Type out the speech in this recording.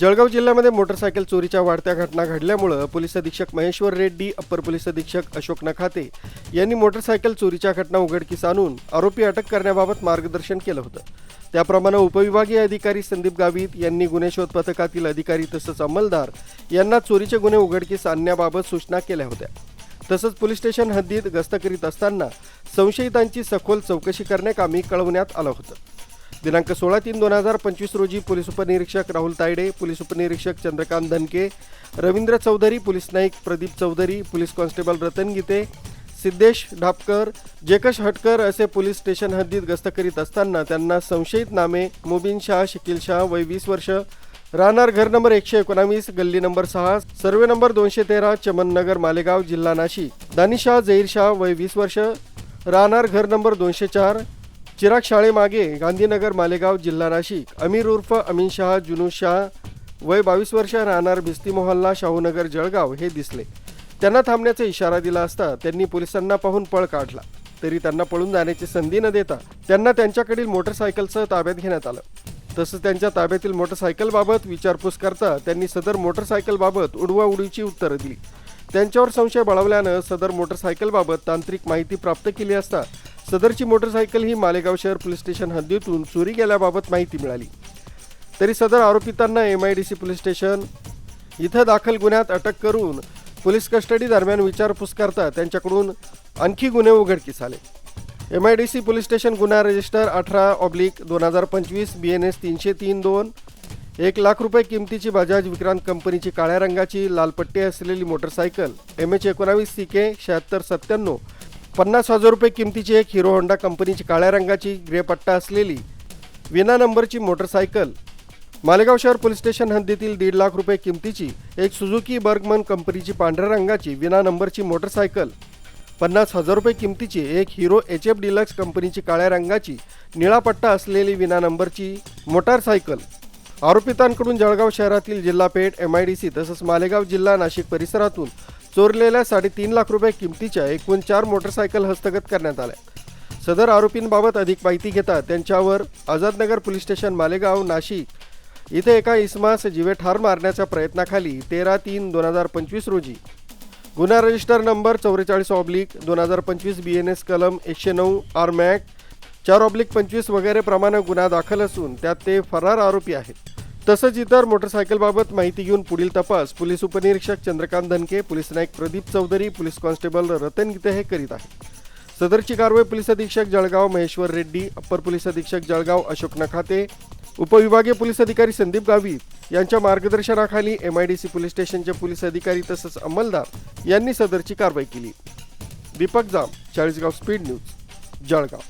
जळगाव जिल्ह्यामध्ये मोटरसायकल चोरीच्या वाढत्या घटना घडल्यामुळं पोलीस अधीक्षक महेश्वर रेड्डी अप्पर पोलीस अधीक्षक अशोक नखाते यांनी मोटरसायकल चोरीच्या घटना उघडकीस आणून आरोपी अटक करण्याबाबत मार्गदर्शन केलं होतं. त्याप्रमाणे उपविभागीय अधिकारी संदीप गावित यांनी गुन्हे शोध पथकातील अधिकारी तसंच अंमलदार यांना चोरीचे गुन्हे उघडकीस आणण्याबाबत सूचना केल्या होत्या. तसंच पोलीस स्टेशन हद्दीत गस्त करीत असताना संशयितांची सखोल चौकशी करण्याकामी कळवण्यात आलं होतं. दिनांक सोळा तीन दोन हजार पंचवीस रोजी पोलीस उपनिरीक्षक राहुल तायडे पोलीस उपनिरीक्षक Chandrakant Dhanke Ravindra Chaudhari police Naik Pradeep Chaudhari police constable Ratan Gite Siddhesh Dhapkar जेकश Hatkar असे पोलीस स्टेशन हद्दीत गस्त करीत असताना त्यांना संशयित नामे मुबीन शाह शकील शाह वय वीस वर्ष राहणार घर नंबर एकशे एकोणावीस गल्ली नंबर सहा सर्वे नंबर दोनशे तेरा चमननगर मालेगाव जिल्हा नाशिक. दानिशाह जहीर शाह वय वीस वर्ष राहणार घर नंबर दोनशे चार चिराग शाळेमागे गांधीनगर मालेगाव जिल्हा नाशिक. अमीर उर्फ अमीन शाह जुनू शाह वय बावीस वर्ष राहणार भिस्ती मोहल्ला शाहूनगर जळगाव हे दिसले. त्यांना थांबण्याचा इशारा दिला असता त्यांनी पोलिसांना पाहून पळ काढला. तरी त्यांना पळून जाण्याची संधी न देता त्यांना त्यांच्याकडील मोटरसायकलसह ताब्यात घेण्यात आलं. तसंच त्यांच्या ताब्यातील मोटरसायकलबाबत विचारपूस करता त्यांनी सदर मोटरसायकलबाबत उडवाउडीची उत्तरं दिली. त्यांच्यावर संशय बळवल्यानं सदर मोटरसायकलबाबत तांत्रिक माहिती प्राप्त केली असता सदरची मोटरसायकल ही मालेगाव शहर पोलीस स्टेशन हद्दीतून चोरी गेल्याबाबत माहिती मिळाली. तरी सदर आरोपितांना M I D C police station इथं दाखल गुन्ह्यात अटक करून पोलीस कस्टडी दरम्यान विचारपूस करता त्यांच्याकडून आणखी गुन्हे उघडकीस आले. M I D C police station गुन्हा रजिस्टर अठरा ऑब्लिक दोन हजार पंचवीस बी एन एस तीनशे तीन दोन एक लाख रुपये किमतीची बजाज विक्रांत कंपनीची काळ्या रंगाची लाल पट्टी असलेली मोटरसायकल एम एच एकोणावीस सी के शहात्तर सत्त्याण्णव पन्नास हजार रुपये किमतीची एक हिरो होंडा कंपनीची काळ्या रंगाची ग्रेपट्टा असलेली विना नंबरची मोटरसायकल. मालेगाव शहर पोलीस स्टेशन हद्दीतील दीड लाख रुपये किमतीची एक सुझुकी बर्गमन कंपनीची पांढऱ्या रंगाची विना नंबरची मोटरसायकल. पन्नास हजार रुपये किमतीची एक हिरो एच एफ डिलक्स कंपनीची काळ्या रंगाची निळा पट्टा असलेली विना नंबरची मोटारसायकल. आरोपितांकडून जळगाव शहरातील जिल्हा पेठ एम आय डी सी तसंच मालेगाव जिल्हा नाशिक परिसरातून चोरलेल्या साडेतीन लाख रुपये किमतीच्या एकूण चार मोटरसायकल हस्तगत करण्यात आल्या. सदर आरोपींबाबत अधिक माहिती घेता त्यांच्यावर आझादनगर पोलीस स्टेशन मालेगाव नाशिक इथे एका इसमास जीवे ठार मारण्याच्या प्रयत्नाखाली तेरा तीन दोन हजार पंचवीस रोजी. गुन्हा रजिस्टर नंबर चौवेचाळीस ऑब्लिक दोन हजार पंचवीस बी एन एस कलम एकशे नऊ आर मॅक चार ऑब्लिक पंचवीस वगैरे प्रमाणे गुन्हा दाखल असून त्यात ते फरार आरोपी आहेत. तसंच इतर मोटरसायकलबाबत माहिती घेऊन पुढील तपास. पोलीस उपनिरीक्षक Chandrakant Dhanke police Naik Pradeep Chaudhari police constable Ratan Gite हे करीत आहेत. सदरची कारवाई पोलीस अधीक्षक जळगाव महेश्वर रेड्डी अप्पर पोलीस अधीक्षक जळगाव अशोक नखाते उपविभागीय पोलीस अधिकारी संदीप गावित यांच्या मार्गदर्शनाखाली M I D C police स्टेशनचे पोलीस अधिकारी तसंच अंमलदार यांनी सदरची कारवाई केली. Deepak Jam Chalisgaon speed news Jalgaon.